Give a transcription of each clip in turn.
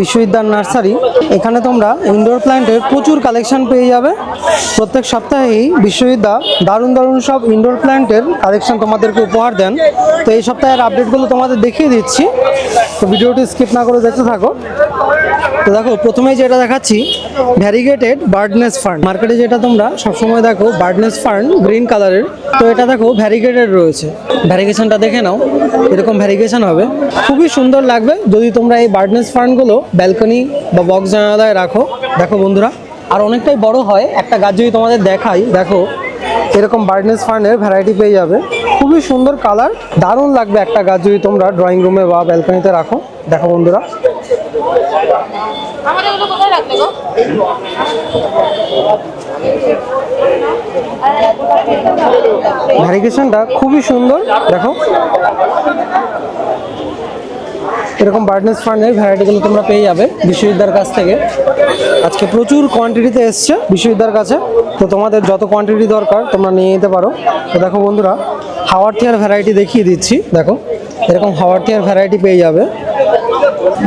বিশ্ববিদ্যালয় নার্সারি, এখানে তোমরা ইনডোর প্ল্যান্টের প্রচুর কালেকশন পেয়ে যাবে। প্রত্যেক সপ্তাহেই বিশ্ববিদ্যা দারুণ দারুণ সব ইনডোর প্ল্যান্টের কালেকশন তোমাদেরকে উপহার দেন। তো এই সপ্তাহের আপডেটগুলো তোমাদের দেখিয়ে দিচ্ছি। তো ভিডিওটি স্কিপ না করে দেখতে থাকো। তো দেখো, প্রথমেই যেটা দেখাচ্ছি ভ্যারিগেটেড বার্ডনেস ফার্ন মার্কেটে যেটা তোমরা সবসময় দেখো বার্ডনেস ফার্ন গ্রিন কালারের তো এটা দেখো ভ্যারিগেটেড রয়েছে। ভ্যারিগেশনটা দেখে নাও, এরকম ভ্যারিগেশন হবে। খুবই সুন্দর লাগবে। যদি তোমরা এই বার্ডনেস ফার্নগুলো ব্যালকনি বা বক্স জানালায় রাখো। দেখো বন্ধুরা আর অনেকটাই বড় হয় একটা গাছ যদি তোমাদের দেখাই দেখো এরকম বার্ডনেস ফার্নের ভ্যারাইটি পেয়ে যাবে। খুবই সুন্দর কালার দারুণ লাগবে একটা গাছ যদি তোমরা ড্রয়িং রুমে বা ব্যালকনিতে রাখো। দেখো বন্ধুরা। ভ্যারিগেশনটা খুবই সুন্দর দেখো। এরকম বার্ডনেস ফার্নের ভ্যারাইটিগুলো তোমরা পেয়ে যাবে বিশ্ববিদ্যার কাছ থেকে। আজকে প্রচুর কোয়ান্টিটিতে এসছে বিশ্ববিদ্যার কাছে। তো তোমাদের যত কোয়ান্টিটি দরকার তোমরা নিয়ে নিতে পারো। তো দেখো বন্ধুরা হাওয়ার থিয়ার ভ্যারাইটি দেখিয়ে দিচ্ছি। দেখো, এরকম হাওয়ার থিয়ার ভ্যারাইটি পেয়ে যাবে।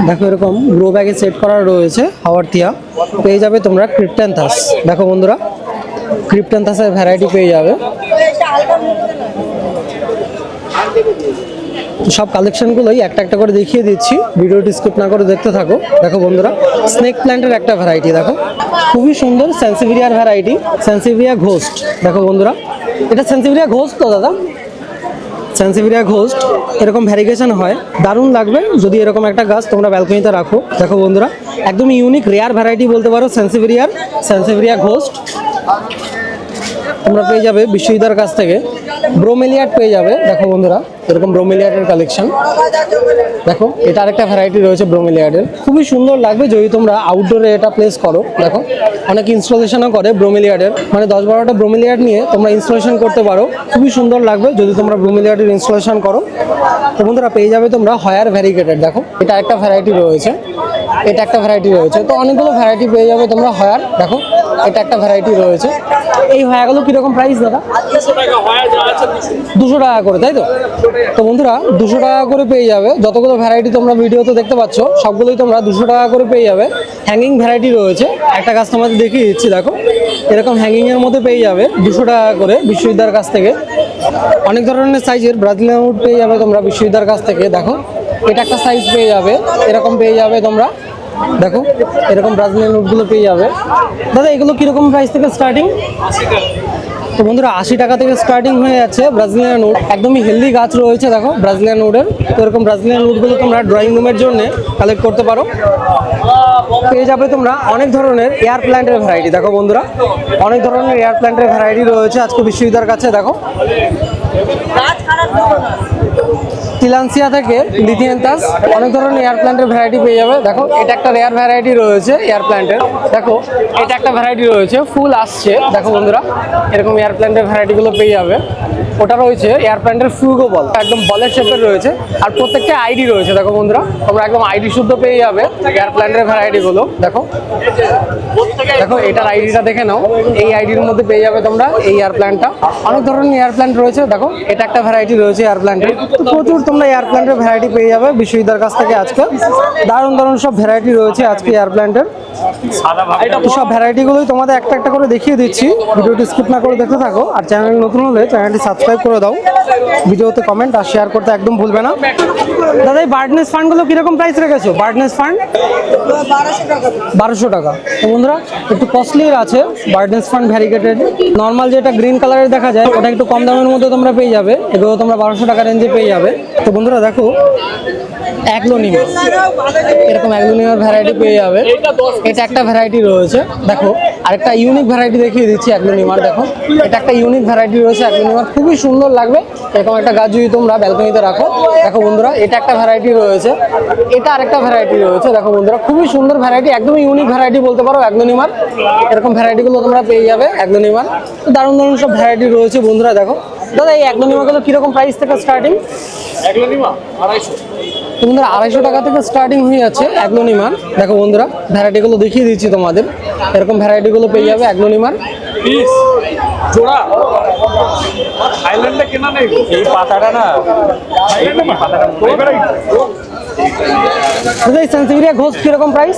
দেখো এরকম গ্রো ব্যাগে সেট করা রয়েছে হাওয়ার থিয়া পেয়ে যাবে তোমরা ক্রিপ্ট্যান্থাস দেখো বন্ধুরা ক্রিপ্ট্যান্থাসের ভ্যারাইটি পেয়ে যাবে। সব কালেকশনগুলোই একটা একটা করে দেখিয়ে দিচ্ছি। ভিডিওটি স্কিপ না করে দেখতে থাকো। দেখো বন্ধুরা স্নেক প্ল্যান্টের একটা ভ্যারাইটি দেখো। খুবই সুন্দর সেন্সিভিরিয়ার ভ্যারাইটি সেন্সিভিরিয়া ঘোস্ট দেখো বন্ধুরা, এটা সেন্সিভিরিয়া ঘোস্ট তো দাদা? সেন্সিভিরিয়া ঘোস্ট এরকম ভ্যারিগেশন হয়। দারুণ লাগবে যদি এরকম একটা গাছ তোমরা ব্যালকনিতে রাখো। দেখো বন্ধুরা একদম ইউনিক রেয়ার ভ্যারাইটি বলতে পারো সেন্সিভিরিয়ার সেন্সিভিরিয়া ঘোস্ট তোমরা পেয়ে যাবে বিশ্ববিদ্যার কাছ থেকে। ব্রোমেলিয়াট পেয়ে যাবে। দেখো বন্ধুরা, এরকম ব্রোমেলিয়াটের কালেকশন দেখো, এটা আরেকটা ভ্যারাইটি রয়েছে ব্রোমেলিয়াটের। খুবই সুন্দর লাগবে যদি তোমরা আউটডোরে এটা প্লেস করো। দেখো, অনেক ইনস্টলেশনও করে ব্রোমেলিয়াটের। মানে দশ বারোটা ব্রোমেলিয়াট নিয়ে তোমরা ইনস্টলেশন করতে পারো। খুবই সুন্দর লাগবে যদি তোমরা ব্রোমেলিয়াটের ইনস্টলেশন করো। তো বন্ধুরা, পেয়ে যাবে তোমরা হয়ার ভ্যারিগেটেড দেখো, এটা একটা ভ্যারাইটি রয়েছে। এটা একটা ভ্যারাইটি রয়েছে। তো অনেকগুলো ভ্যারাইটি পেয়ে যাবে তোমরা হয়ার। দেখো, এটা একটা ভ্যারাইটি রয়েছে। এই হয়াগুলো কীরকম প্রাইস দাদা? দুশো টাকা করে, তাই তো? তো বন্ধুরা, দুশো টাকা করে পেয়ে যাবে। যতগুলো ভ্যারাইটি তোমরা ভিডিওতে দেখতে পাচ্ছ, সবগুলোই তোমরা দুশো টাকা করে পেয়ে যাবে। হ্যাঙ্গিং ভ্যারাইটি রয়েছে। একটা গাছ তোমাদের দেখিয়ে দিচ্ছি, দেখো। এরকম হ্যাঙ্গিংয়ের মধ্যে পেয়ে যাবে দুশো টাকা করে বিশ্ববিদ্যার কাছ থেকে। অনেক ধরনের সাইজের ব্রাজিলিয়ান উড পেয়ে যাবে তোমরা বিশ্ববিদ্যার কাছ থেকে, দেখো। এটা একটা সাইজ পেয়ে যাবে। এরকম পেয়ে যাবে তোমরা। দেখো, এরকম ব্রাজিলিয়ান উডগুলো পেয়ে যাবে। দাদা, এগুলো কীরকম প্রাইস থেকে স্টার্টিং তো বন্ধুরা, আশি টাকা থেকে স্টার্টিং হয়ে যাচ্ছে ব্রাজিলিয়ান উড একদমই হেলদি গাছ রয়েছে, দেখো ব্রাজিলিয়ান উডের তো এরকম ব্রাজিলিয়ান উডগুলো তোমরা ড্রয়িং রুমের জন্য কালেক্ট করতে পারো। পেয়ে যাবে তোমরা অনেক ধরনের এয়ার প্ল্যান্টের ভ্যারাইটি দেখো বন্ধুরা, অনেক ধরনের এয়ার প্ল্যান্টের ভ্যারাইটি রয়েছে আজকে বিশ্ববিদ্যার কাছে, দেখো। তিলান্সিয়া থেকে লিথিয়েন্তাস, অনেক ধরনের এয়ার প্ল্যান্টের ভ্যারাইটি পেয়ে যাবে। দেখো, এটা একটা রেয়ার ভ্যারাইটি রয়েছে এয়ার প্ল্যান্টের দেখো, এটা একটা ভ্যারাইটি রয়েছে, ফুল আসছে। দেখো বন্ধুরা, এরকম এয়ার প্ল্যান্টের ভ্যারাইটিগুলো পেয়ে যাবে। ওটা রয়েছে এয়ার প্ল্যান্টের ফ্লুগো বল একদম বলের শেপের রয়েছে। আর প্রত্যেকটা আইডি রয়েছে, দেখো বন্ধুরা, তোমরা একদম আইডি শুদ্ধ পেয়ে যাবে এয়ার প্ল্যান্টের ভ্যারাইটিগুলো দেখো দেখো, এটার আইডিটা দেখে নাও। এই আইডির মধ্যে পেয়ে যাবে তোমরা এই এয়ার প্ল্যান্টটা অনেক ধরনের এয়ার প্ল্যান্ট রয়েছে, দেখো, এটা একটা ভ্যারাইটি রয়েছে এয়ার প্ল্যান্টের প্রচুর তোমরা এয়ার প্ল্যান্টের ভ্যারাইটি পেয়ে যাবে বিশ্ববিদ্যার কাছ থেকে আজকে। দারুণ দারুণ সব ভ্যারাইটি রয়েছে আজকে এয়ার প্ল্যান্টের সব ভ্যারাইটিগুলোই তোমাদের একটা একটা করে দেখিয়ে দিচ্ছি। ভিডিওটি স্কিপ না করে দেখতে থাকো। আর চ্যানেল নতুন হলে চ্যানেলটি সাবস্ক্রাইব করে দাও। ভিডিওতে কমেন্ট আর শেয়ার করতে একদম ভুলবে না। দাদা, এই বার্ডনেস ফান্ডগুলো কীরকম প্রাইস রেখেছো? বার্ডনেস ফান্ড বারোশো টাকা। তো বন্ধুরা, একটু কস্টলির আছে। বার্ডনেস ফান্ড ভ্যারিগেটেড নর্মাল যেটা গ্রিন কালারের দেখা যায়, ওটা একটু কম দামের মধ্যে তোমরা পেয়ে যাবে। এগুলো তোমরা বারোশো টাকা রেঞ্জে পেয়ে যাবে। তো বন্ধুরা দেখো, অ্যাগ্লোনিমা। এরকম অ্যাগ্লোনিমার ভ্যারাইটি পেয়ে যাবে। এটা একটা ভ্যারাইটি রয়েছে। দেখো, আরেকটা ইউনিক ভ্যারাইটি দেখিয়ে দিচ্ছি অ্যাগ্লোনিমার, দেখো। এটা একটা ইউনিক ভ্যারাইটি রয়েছে, অ্যাগ্লোনিমার। খুবই সুন্দর লাগবে। এরকম একটা গাছ যদি তোমরা ব্যালকনিতে রাখো, দেখো বন্ধুরা, এটা একটা ভ্যারাইটি রয়েছে। এটা আরেকটা ভ্যারাইটি রয়েছে, দেখো বন্ধুরা। খুবই সুন্দর ভ্যারাইটি একদম ইউনিক ভ্যারাইটি বলতে পারো অ্যাগ্লোনিমার। এরকম ভ্যারাইটিগুলো তোমরা পেয়ে যাবে অ্যাগ্লোনিমার। দারুণ দারুণ সব ভ্যারাইটি রয়েছে বন্ধুরা, দেখো। দাদা এই অ্যাগ্লোনিমাগুলো কীরকম প্রাইস থেকে স্টার্টিং তো বন্ধুরা আড়াইশো টাকা থেকে স্টার্টিং হয়ে যাচ্ছে অ্যাগ্লোনিমার দেখো বন্ধুরা ভ্যারাইটিগুলো দেখিয়ে দিচ্ছি তোমাদের। এরকম ভ্যারাইটিগুলো পেয়ে যাবে অ্যাগ্লোনিমার পিস জোড়া। কেনা নেই। এই পাতাটা না পাতাটা দাদা এই সানসেভিরিয়া ঘোষ কীরকম প্রাইস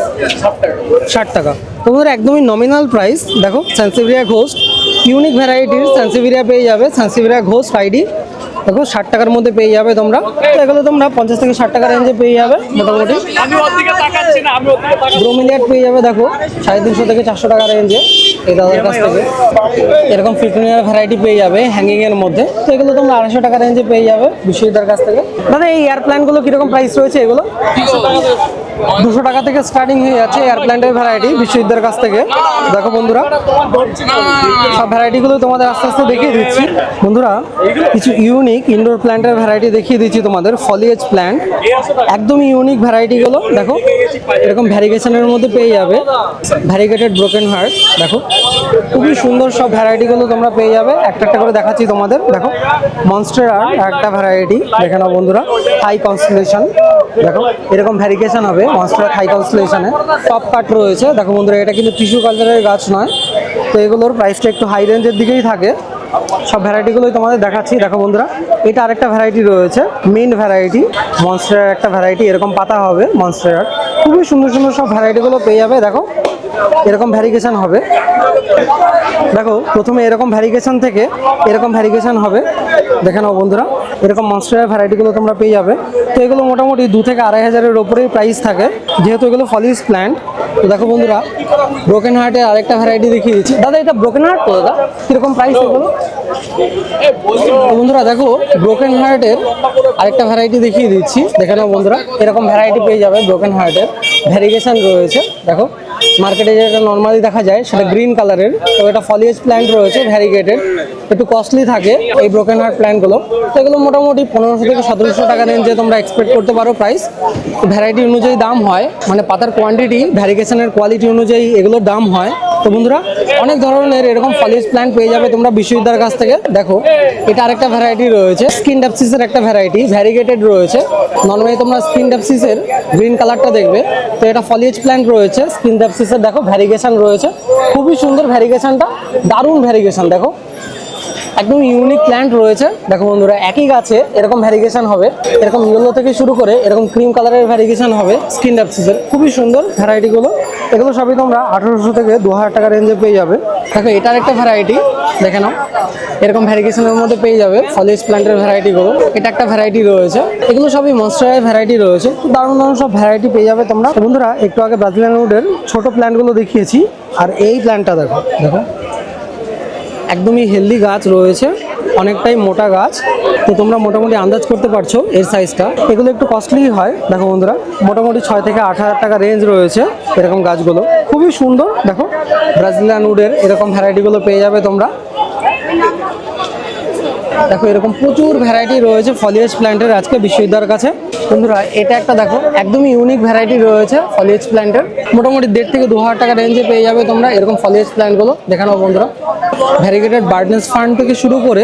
ষাট টাকা। তোমাদের একদমই নমিনাল প্রাইস দেখো সানসেভিরিয়া ঘোষ। ইউনিক ভ্যারাইটির সানসেভিরিয়া পেয়ে যাবে। সানসেভিরিয়া ঘোষ ফ্রাইডি দেখো ষাট টাকার মধ্যে পেয়ে যাবে তোমরা। তো এগুলো তোমরা পঞ্চাশ থেকে ষাট টাকা রেঞ্জে পেয়ে যাবে মোটামুটি। ব্রোমিলিয়ার পেয়ে যাবে দেখো সাড়ে তিনশো থেকে চারশো টাকা রেঞ্জে এই দাদার কাছ থেকে। এরকম ফিফটিনিয়ার ভ্যারাইটি পেয়ে যাবে হ্যাঙ্গিংয়ের মধ্যে। তো এগুলো তোমরা আড়াইশো টাকা রেঞ্জে পেয়ে যাবে বিশ্বজিৎদার কাছ থেকে। দাদা এই এয়ার কীরকম প্রাইস রয়েছে এগুলো? দুশো টাকা থেকে স্টার্টিং হয়ে যাচ্ছে এয়ার প্ল্যান্টের ভ্যারাইটি বিশ্বজিৎদার কাছ থেকে। দেখো বন্ধুরা, সব ভ্যারাইটিগুলো তোমাদের আস্তে আস্তে দেখিয়ে দিচ্ছি। বন্ধুরা, কিছু ইউনিক ইনডোর প্ল্যান্টের ভ্যারাইটি দেখিয়ে দিচ্ছি তোমাদের ফলিয়েজ প্ল্যান্ট একদমই ইউনিক ভ্যারাইটিগুলো দেখো, এরকম ভ্যারিগেশনের মধ্যে পেয়ে যাবে। ভ্যারিগেটেড ব্রোকেন হার্ট দেখো, খুবই সুন্দর সব ভ্যারাইটিগুলো তোমরা পেয়ে যাবে। একটা একটা করে দেখাচ্ছি তোমাদের, দেখো মনস্টার আর একটা ভ্যারাইটি দেখে নাও বন্ধুরা হাই কনস্টেলেশন দেখো, এরকম ভ্যারিগেশন হবে। মনস্টার হাই কনসলেশনে টপ কাট রয়েছে। দেখো বন্ধুরা, এটা কিন্তু টিস্যু কালচারের গাছ নয়। তো এগুলোর প্রাইসটা একটু হাই রেঞ্জের দিকেই থাকে। সব ভ্যারাইটিগুলোই তোমাদের দেখাচ্ছি। দেখো বন্ধুরা, এটা আরেকটা ভ্যারাইটি রয়েছে। মেন ভ্যারাইটি মনস্টারের একটা ভ্যারাইটি এরকম পাতা হবে মনস্টার খুবই সুন্দর সুন্দর সব ভ্যারাইটিগুলো পেয়ে যাবে। দেখো এরকম ভ্যারিগেশন হবে। দেখো, প্রথমে এরকম ভ্যারিগেশন থেকে এরকম ভ্যারিগেশন হবে। দেখে নাও বন্ধুরা, এরকম মনস্টারের ভ্যারাইটিগুলো তোমরা পেয়ে যাবে। তো এগুলো মোটামুটি দু থেকে আড়াই হাজারের ওপরেই প্রাইস থাকে। যেহেতু এগুলো ফলিস প্ল্যান্ট তো দেখো বন্ধুরা ব্রোকেন হার্টের আরেকটা ভ্যারাইটি দেখিয়ে দিচ্ছি। দাদা, এটা ব্রোকেন হার্ট তো দাদা? কীরকম প্রাইস এগুলো? বন্ধুরা, দেখো ব্রোকেন হার্টের আরেকটা ভ্যারাইটি দেখিয়ে দিচ্ছি। দেখে নাও বন্ধুরা, এরকম ভ্যারাইটি পেয়ে যাবে ব্রোকেন হার্টের ভ্যারিগেশন রয়েছে, দেখো। মার্কেটে যেটা নর্মালি দেখা যায় সেটা গ্রিন কালারের তো এটা ফলিয়েজ প্ল্যান্ট রয়েছে ভ্যারিগেটেড একটু কস্টলি থাকে এই ব্রোকেন হার্ট প্ল্যান্টগুলো তো এগুলো মোটামুটি পনেরোশো থেকে সতেরোশো টাকা রেঞ্জে তোমরা এক্সপেক্ট করতে পারো প্রাইস ভ্যারাইটি অনুযায়ী দাম হয় মানে পাতার কোয়ান্টিটি ভ্যারিগেশনের কোয়ালিটি অনুযায়ী এগুলোর দাম হয়। তো বন্ধুরা, অনেক ধরনের এরকম ফলিজ প্ল্যান্ট পেয়ে যাবে তোমরা বিশ্ববিদ্যালয়ের কাছ থেকে। দেখো, এটা আরেকটা ভ্যারাইটি রয়েছে স্কিন ড্যাপসিসের একটা ভ্যারাইটি ভ্যারিগেটেড রয়েছে। নর্মালি তোমরা স্কিন ড্যাপসিসের গ্রিন কালারটা দেখবে। তো এটা ফলিয়েজ প্ল্যান্ট রয়েছে স্কিন ড্যাপসিসের দেখো ভ্যারিগেশন রয়েছে। খুবই সুন্দর ভ্যারিগেশনটা দারুণ ভ্যারিগেশন দেখো। একদম ইউনিক প্ল্যান্ট রয়েছে। দেখো বন্ধুরা, একই গাছে এরকম ভ্যারিগেশন হবে। এরকম ইয়েলো থেকে শুরু করে এরকম ক্রিম কালারের ভ্যারিগেশন হবে স্কিন ড্যাপসিসের খুবই সুন্দর ভ্যারাইটিগুলো এগুলো সবই তোমরা আঠারোশো থেকে দু হাজার টাকা রেঞ্জে পেয়ে যাবে। দেখো, এটার একটা ভ্যারাইটি দেখে নাও। এরকম ভ্যারিগেশনের মধ্যে পেয়ে যাবে ফলিস প্ল্যান্টের ভ্যারাইটিগুলো এটা একটা ভ্যারাইটি রয়েছে। এগুলো সবই মনস্টারের ভ্যারাইটি রয়েছে। দারুণ দারুণ সব ভ্যারাইটি পেয়ে যাবে তোমরা। বন্ধুরা, একটু আগে ব্রাজিলিয়ান উডের ছোট প্ল্যান্টগুলো দেখিয়েছি। আর এই প্ল্যান্টটা দেখো দেখো। একদমই হেলদি গাছ রয়েছে। অনেকটাই মোটা গাছ। তো তোমরা মোটামুটি আন্দাজ করতে পারছ এর সাইজটা এগুলো একটু কস্টলি হয়, দেখো বন্ধুরা। মোটামুটি ছয় থেকে আট হাজার টাকা রেঞ্জ রয়েছে এরকম গাছগুলো। খুবই সুন্দর, দেখো। ব্রাজিলিয়ান উডের এরকম ভ্যারাইটিগুলো পেয়ে যাবে তোমরা। দেখো এরকম প্রচুর ভ্যারাইটি রয়েছে ফলিয়েস প্ল্যান্টের আজকে বিশ্ববিদ্যালয়ের কাছে। বন্ধুরা, এটা একটা দেখো একদমই ইউনিক ভ্যারাইটি রয়েছে ফলিয়েজ প্ল্যান্টের মোটামুটি দেড় থেকে দু হাজার টাকা রেঞ্জে পেয়ে যাবে তোমরা, এরকম ফলিয়েজ প্ল্যান্টগুলো দেখে নাও বন্ধুরা। ভ্যারিগেটেড বার্ডনেস ফান্ড থেকে শুরু করে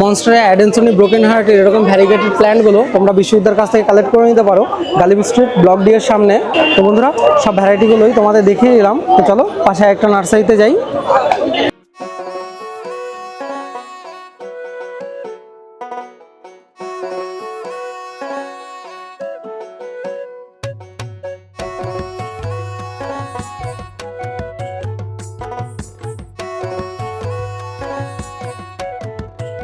মনস্টারে অ্যাডেন্সনি ব্রোকেন হার্টের এরকম ভ্যারিগেটেড প্ল্যান্টগুলো তোমরা বিশ্ববিদ্যালয়ের কাছ থেকে কালেক্ট করে নিতে পারো। গালিব স্ট্রিট ব্লক ডি এর সামনে। তো বন্ধুরা, সব ভ্যারাইটিগুলোই তোমাদের দেখিয়ে দিলাম। তো চলো, পাশে একটা নার্সারিতে যাই।